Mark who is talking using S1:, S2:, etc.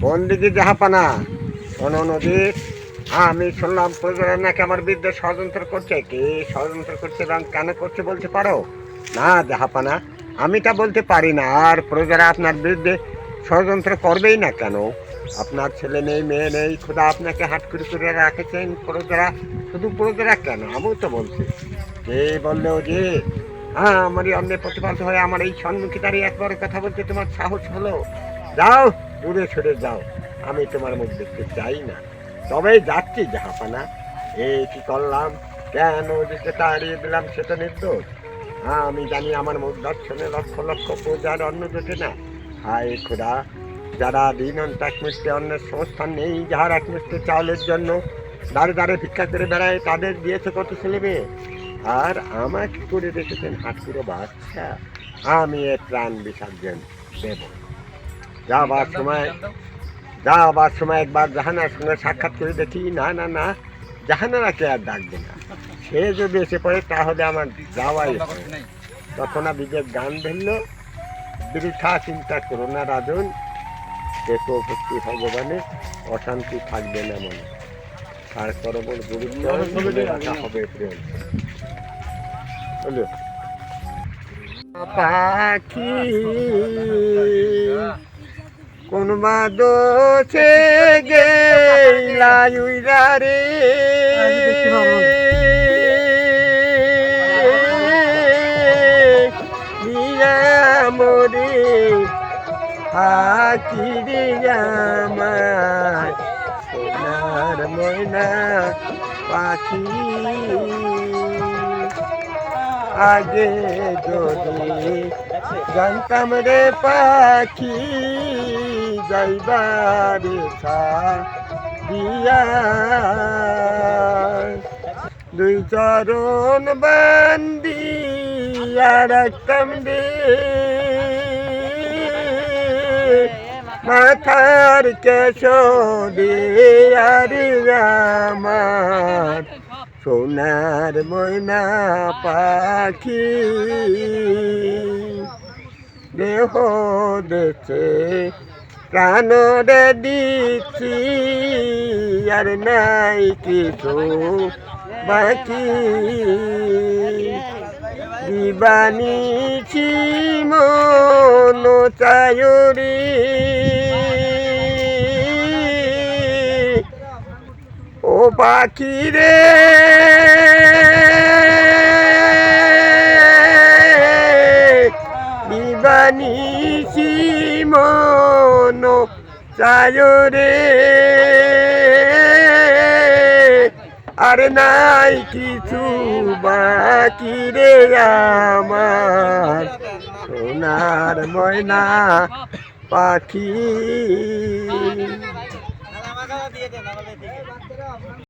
S1: বন্দিজি জাহাপানা কোনো নদীর আমি শুনলাম প্রজারা নাকি আমার বিরুদ্ধে ষড়যন্ত্র করছে। কি ষড়যন্ত্র করছে এবং কেন করছে বলতে পারো? না জাহাপানা আমি তা বলতে পারি না। আর প্রজারা আপনার বিরুদ্ধে ষড়যন্ত্র করবেই না কেন? আপনার ছেলে নেই, মেয়ে নেই, খোদা আপনাকে হাট করে রাখেছেন। প্রজারা, শুধু প্রজারা কেন? আমিও তো বলছি। কে বলল যে হ্যাঁ আমারই অন্য প্রতিপালিত হয়ে আমার এই সম্মুখিতারই একবার কথা বলতে তোমার সাহস হলো। যাও। দূরে সরে যাও। আমি তোমার মুখ দেখতে চাই না। তবে যাচ্ছি, জাহাপানা। এই কি করলাম? কেন ওদিকে তাড়িয়ে দিলাম সেটা নির্দোষ। হ্যাঁ আমি জানি আমার মুখ দর্শনে লক্ষ লক্ষ পূজার অন্ন জোটে না। হায় খোদা, যারা দিন অন্ত এক মুষ্টি অন্যের সংস্থান নেই, যাহার এক মুষ্টি চাউলের জন্য দাঁড়ে দাঁড়ে ভিক্ষা করে বেড়ায়, তাদের দিয়েছে কত ছেলে মেয়ে? আর আমাকে করে রেখেছেন হাতুড়ো বাচ্চা। আমি এ প্রাণ বিসর্জন দেব যাবার সময় যাবার সময় একবার জাহানার সঙ্গে সাক্ষাৎ করে দেখি না না না জাহানারাকে আর ডাকবে না। সে যদি এসে পড়ে তাহলে আমার যাওয়াই। তখন বিজয় গান ধরল বৃথা চিন্তা করো না রাজন। দেখো ভক্তি ভগবানের অশান্তি থাকবে না মনে। তার করবর গুরুত্ব হবে প্রেম। বলো। পাখি কোন দোষে গেলা রে। দিয়া মরে হাকি রে আমার সোনার ময়না পাখি। আগে যদি জানতাম রে পাখি। যাইবারে দুই চরণ বান্দি আর রে মাথার কেশ দে আর আমার সোনার ময়না পাখি। দেহ দেছে প্রাণ রে দিচ্ছি আর নাই কিছু বাকি। দিবানিছি মন চায়রি। ও পাখি রে দিবানিছি মন চায় রে। আর নাই কিছু বাকি রে আমার। সোনার ময়না পাখি।